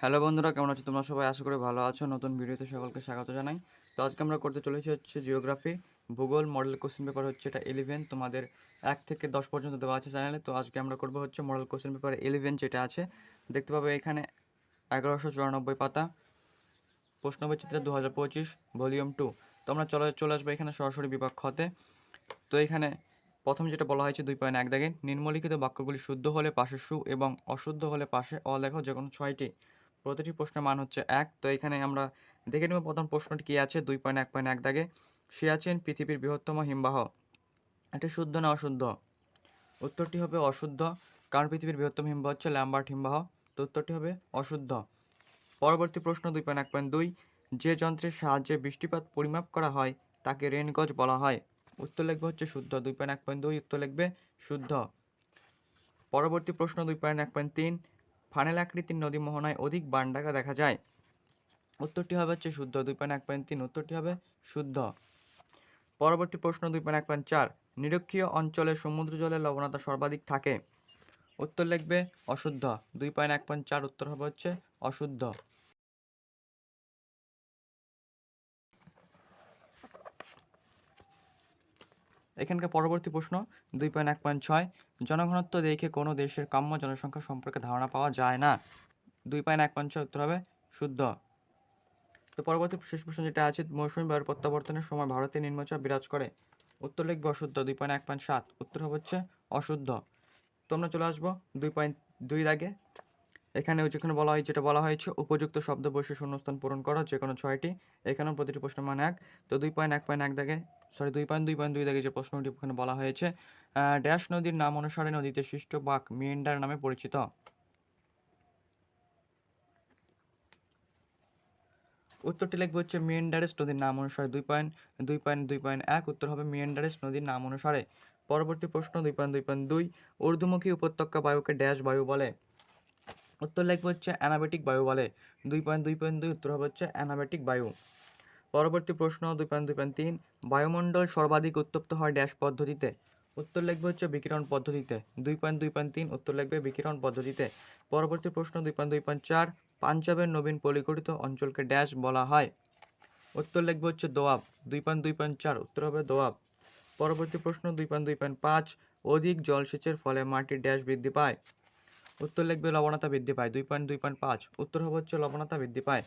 Hello বন্ধুরা, কেমন আছো তোমরা সবাই? আশা করি ভালো আছো। নতুন ভিডিওতে সকলকে স্বাগত জানাই। তো আজকে আমরা করতে চলেছি হচ্ছে জিওগ্রাফি ভূগোল মডেল কোশ্চেন পেপার হচ্ছে এটা ইলেভেন তোমাদের এক থেকে দশ পর্যন্ত দেওয়া আছে চ্যানেলে তো আজকে আমরা করব হচ্ছে মডেল কোশ্চেন পেপার ইলেভেন যেটা আছে। দেখতে পাবে এখানে এগারোশো চুরানব্বই পাতা প্রশ্ন চিত্রে দু হাজার পঁচিশ ভলিউম টু তো আমরা চলে চলে আসব এখানে সরাসরি বিভাগ খতে তো এখানে প্রথম যেটা বলা হয়েছে দুই পয়েন্ট এক দাগে নিম্নলিখিত বাক্যগুলি শুদ্ধ হলে পাশে সু এবং অশুদ্ধ হলে পাশে অ লেখো যে কোনো ছয়টি। প্রতিটি প্রশ্নের মান হচ্ছে এক। তো এখানে আমরা দেখে নেব প্রথম প্রশ্নটি কী আছে, দুই পয়েন্ট, এক পয়েন্ট, এক দাগে। সিয়াচেন পৃথিবীর বৃহত্তম হিমবাহ। এটি শুদ্ধ না অশুদ্ধ? উত্তরটি হবে অশুদ্ধ, কারণ পৃথিবীর বৃহত্তম হিমবাহ হচ্ছে ল্যাম্বার্ট হিমবাহ। তো উত্তরটি হবে অশুদ্ধ। পরবর্তী প্রশ্ন, দুই পয়েন্ট, এক পয়েন্ট, দুই। যে যন্ত্রের সাহায্যে বৃষ্টিপাত পরিমাপ করা হয়, তাকে রেনগজ বলা হয়। উত্তর লিখবে হচ্ছে শুদ্ধ, দুই পয়েন্ট, এক পয়েন্ট, দুই। উত্তর লিখবে শুদ্ধ। পরবর্তী প্রশ্ন, দুই পয়েন্ট, এক পয়েন্ট, তিন। ফানেল আকৃতির নদী মোহনায় অধিক বানডাকা দেখা যায়। উত্তরটি হবে হচ্ছে শুদ্ধ, দুই পয়েন্ট এক পয়েন্ট তিন, উত্তরটি হবে শুদ্ধ। পরবর্তী প্রশ্ন, দুই পয়েন্ট এক পয়েন্ট চার। নিরক্ষীয় অঞ্চলে সমুদ্র জলের লবণতা সর্বাধিক থাকে। উত্তর লিখবে অশুদ্ধ, দুই পয়েন্ট এক পয়েন্ট চার, উত্তর হবে হচ্ছে অশুদ্ধ। এখানকার পরবর্তী প্রশ্ন, দুই পয়েন্ট এক পয়েন্ট ছয়, জনঘনত্ব দেখে কোনো দেশের কাম্য জনসংখ্যা সম্পর্কে ধারণা পাওয়া যায় না। দুই পয়েন্ট এক পয়েন্ট ছয় উত্তর হবে শুদ্ধ। তো পরবর্তী শেষ প্রশ্ন যেটা আছে, মৌসুমী বায়ুর প্রত্যাবর্তনের সময় ভারতে নিম্নচাপ বিরাজ করে। উত্তর লিখবে অশুদ্ধ, দুই পয়েন্ট এক পয়েন্ট সাত, উত্তর হবে হচ্ছে অশুদ্ধ। তোমরা চলে আসব দুই পয়েন্ট দুই দাগে এখানে যেখানে বলা হয়, যেটা বলা হয়েছে, উপযুক্ত শব্দ বসে শূন্যস্থান পূরণ করো যে কোনো ছয়টি। এখানেও প্রতিটি প্রশ্ন মান এক। তো দুই পয়েন্ট এক পয়েন্ট এক দাগে সরি দুই পয়েন্ট দুই পয়েন্ট দুই দাগে যে প্রশ্নটি এখানে বলা হয়েছে ড্যাশ নদীর নাম অনুসারে নদীতে সৃষ্ট বাক মিয়েন্ডার নামে পরিচিত। উত্তরটি লিখবে হচ্ছে মিয়েন্ডারেস নদীর নাম অনুসারে দুই পয়েন্ট দুই পয়েন্ট দুই পয়েন্ট এক, উত্তর হবে মিয়েন্ডারেস নদীর নাম অনুসারে। পরবর্তী প্রশ্ন, দুই পয়েন্ট দুই পয়েন্ট দুই, ঊর্ধ্বমুখী উপত্যকা বায়ুকে ড্যাশ বায়ু বলে। উত্তর লিখবে হচ্ছে অ্যানাবেটিক বায়ু বলে। দুই পয়েন্ট দুই পয়েন্ট দুই উত্তর হবে হচ্ছে অ্যানাবেটিক বায়ু। পরবর্তী প্রশ্ন, দুই পয়েন্ট দুই পয়েন্ট তিন। বায়ুমণ্ডল সর্বাধিক উত্তপ্ত হয় ড্যাশ পদ্ধতিতে। উত্তর লিখবে হচ্ছে বিকিরণ পদ্ধতিতে। দুই পয়েন্ট দুই পয়েন্ট তিন উত্তর লিখবে বিকিরণ পদ্ধতিতে। পরবর্তী প্রশ্ন, দুই পয়েন্ট দুই পয়েন্ট চার। পাঞ্জাবের নবীন পলিগঠিত অঞ্চলকে ড্যাশ বলা হয়। উত্তর লিখবে হচ্ছে দোয়াব। দুই পয়েন্ট দুই পয়েন্ট চার উত্তর হবে দোয়াব। পরবর্তী প্রশ্ন, দুই পয়েন্ট দুই পয়েন্ট পাঁচ। অধিক জলসেচের ফলে মাটির ড্যাশ বৃদ্ধি পায়। উত্তর লিখবে লবণতা বৃদ্ধি পায় দুই পয়েন্ট দুই পয়েন্ট পাঁচ। উত্তর হবে হচ্ছে লবণতা বৃদ্ধি পায়।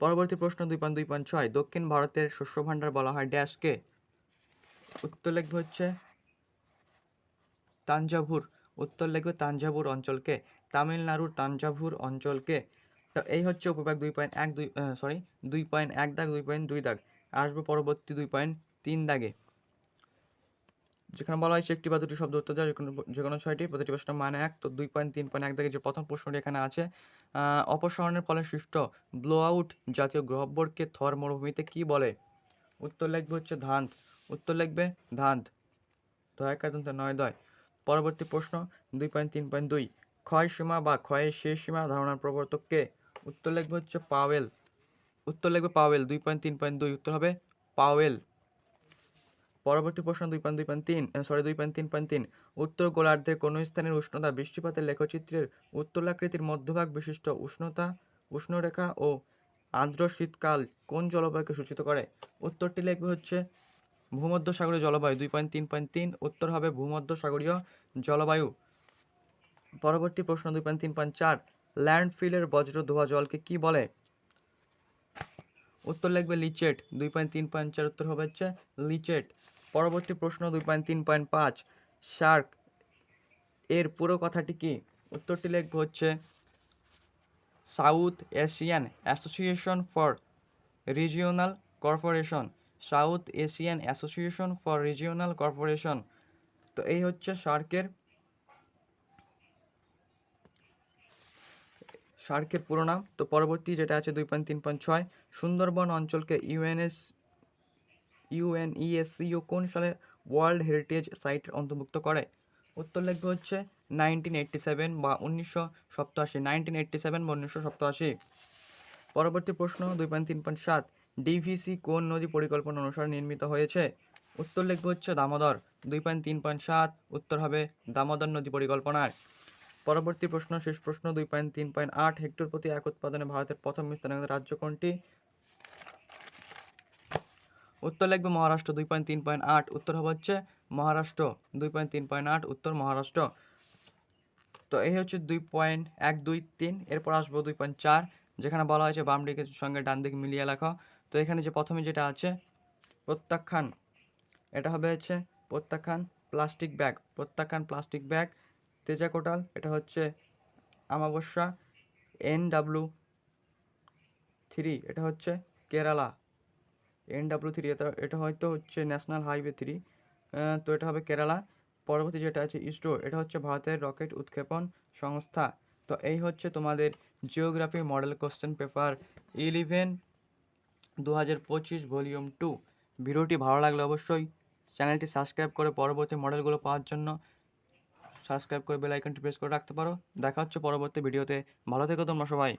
পরবর্তী প্রশ্ন দুই পয়েন্ট দুই পয়েন্ট ছয়। দক্ষিণ ভারতের শস্য ভাণ্ডার বলা হয় ড্যাশকে উত্তর লিখবে হচ্ছে তাঞ্জাভুর। উত্তর লিখবে তাঞ্জাভুর অঞ্চলকে তামিলনাড়ুর তাঞ্জাভুর অঞ্চলকে তো এই হচ্ছে উপবিভাগ দুই পয়েন্ট এক, দুই সরি দুই পয়েন্ট এক দাগ, দুই পয়েন্ট দুই দাগ। আসবে পরবর্তী দুই পয়েন্ট তিন দাগে। যেখানে বলা হয়েছে একটি বা দুটি শব্দ উত্তর দেওয়া যে কোনো ছয়টি, প্রতিটি প্রশ্নের মানে এক, তো দুই পয়েন্ট তিন পয়েন্ট এক দাগে যে প্রথম প্রশ্নটি এখানে আছে অপসারণের ফলে সৃষ্ট ব্লো আউট জাতীয় গ্রহবর্গকে থর মরুভূমিতে কি বলে? উত্তর লিখবে হচ্ছে ধান্ত উত্তর লিখবে ধান্ত দয়া কাদন্ত নয় দয় পরবর্তী প্রশ্ন, দুই পয়েন্ট তিন পয়েন্ট দুই। ক্ষয় সীমা বা ক্ষয়ের শেষ সীমা ধারণার প্রবর্তককে উত্তর লিখবে হচ্ছে পাওয়েল। উত্তর লিখবে পাওয়েল, দুই পয়েন্ট তিন পয়েন্ট দুই। উত্তর হবে পাওয়েল। পরবর্তী প্রশ্ন দুই পয়েন্ট দুই পয়েন্ট তিন সরি দুই পয়েন্ট তিন পয়েন্ট তিন। উত্তর গোলার্ধের কোনো স্থানের উষ্ণতা বৃষ্টিপাতের লেখচিত্রের উত্তলাকৃতির মধ্যভাগ বিশিষ্ট উষ্ণতা, উষ্ণরেখা ও আর্দ্র শীতকাল কোন জলবায়ুকে সূচিত করে? উত্তরটি লিখবে হচ্ছে ভূমধ্যসাগরীয় জলবায়ু, দুই পয়েন্ট তিন পয়েন্ট তিন। উত্তর হবে ভূমধ্যসাগরীয় জলবায়ু। পরবর্তী প্রশ্ন দুই পয়েন্ট তিন পয়েন্ট চার, ল্যান্ডফিলের বজ্র ধোয়া জলকে কি বলে? উত্তর লিখবে লিচেট, দুই পয়েন্ট তিন পয়েন্ট চার। উত্তর হবে হচ্ছে লিচেট। পরবর্তী প্রশ্ন দুই পয়েন্ট, তিন পয়েন্ট পাঁচ। শার্ক, এর পুরো কথাটি কি? উত্তরটি লিখবে হচ্ছে, South Asian Association for Regional Corporation. South Asian Association for Regional Corporation. তো এই হচ্ছে শার্কের শার্কের পুরো নাম তো পরবর্তী যেটা আছে দুই পয়েন্ট, তিন পয়েন্ট ছয়, সুন্দরবন অঞ্চলকে ইউএনএস ইউএনইএসসিও কোন সালে ওয়ার্ল্ড হেরিটেজ সাইটের অন্তর্ভুক্ত করে? উত্তর লিখবে হচ্ছে নাইনটিন সেভেন বা উনিশশো সপ্তাশি। নাইনটিন এইট্টি সেভেন বা উনিশশো পরবর্তী প্রশ্ন দুই পয়েন্ট তিন পয়েন্ট সাত। ডিভিসি কোন নদী পরিকল্পনা অনুসারে নির্মিত হয়েছে? উত্তর লিখবে হচ্ছে দামোদর। দুই পয়েন্ট তিন পয়েন্ট সাত। উত্তর হবে দামোদর নদী পরিকল্পনার। পরবর্তী প্রশ্ন, শেষ প্রশ্ন, দুই পয়েন্ট তিন পয়েন্ট আট। হেক্টর প্রতি এক উৎপাদনে ভারতের প্রথম স্থানে রাজ্য কোনটি? উত্তর লিখবে মহারাষ্ট্র দুই পয়েন্ট তিন পয়েন্ট আট, উত্তর হবে হচ্ছে মহারাষ্ট্র দুই পয়েন্ট তিন পয়েন্ট আট, উত্তর মহারাষ্ট্র। তো এই হচ্ছে দুই পয়েন্ট এক দুই তিন, এরপর আসব দুই পয়েন্ট চার, যেখানে বলা হয়েছে বাম দিকের সঙ্গে ডান দিক মিলিয়ে লেখো। তো এখানে যে প্রথমে যেটা আছে, প্রত্যাখ্যান, এটা হবে হচ্ছে প্রত্যাখ্যান প্লাস্টিক ব্যাগ। প্রত্যাখ্যান প্লাস্টিক ব্যাগ তেজা কোটাল এটা হচ্ছে আমাবস্যা এন ডাব্লু থ্রি, এটা হচ্ছে কেরালা। এন ডাব্লু থ্রি এটা এটা হয়তো হচ্ছে ন্যাশনাল হাইওয়ে থ্রি তো এটা হবে কেরালা পরবর্তী যেটা আছে ইসরো এটা হচ্ছে ভারতের রকেট উৎক্ষেপণ সংস্থা। তো এই হচ্ছে তোমাদের geography model question paper eleven দু হাজার পঁচিশ ভলিউম টু ভিডিওটি ভালো লাগলে অবশ্যই চ্যানেলটি সাবস্ক্রাইব করে পরবর্তী মডেলগুলো পাওয়ার জন্য সাবস্ক্রাইব করে বেল আইকনটি প্রেস করে রাখতে পারো। দেখা হচ্ছে পরবর্তী ভিডিওতে। ভালো থেকো তোমরা সবাই।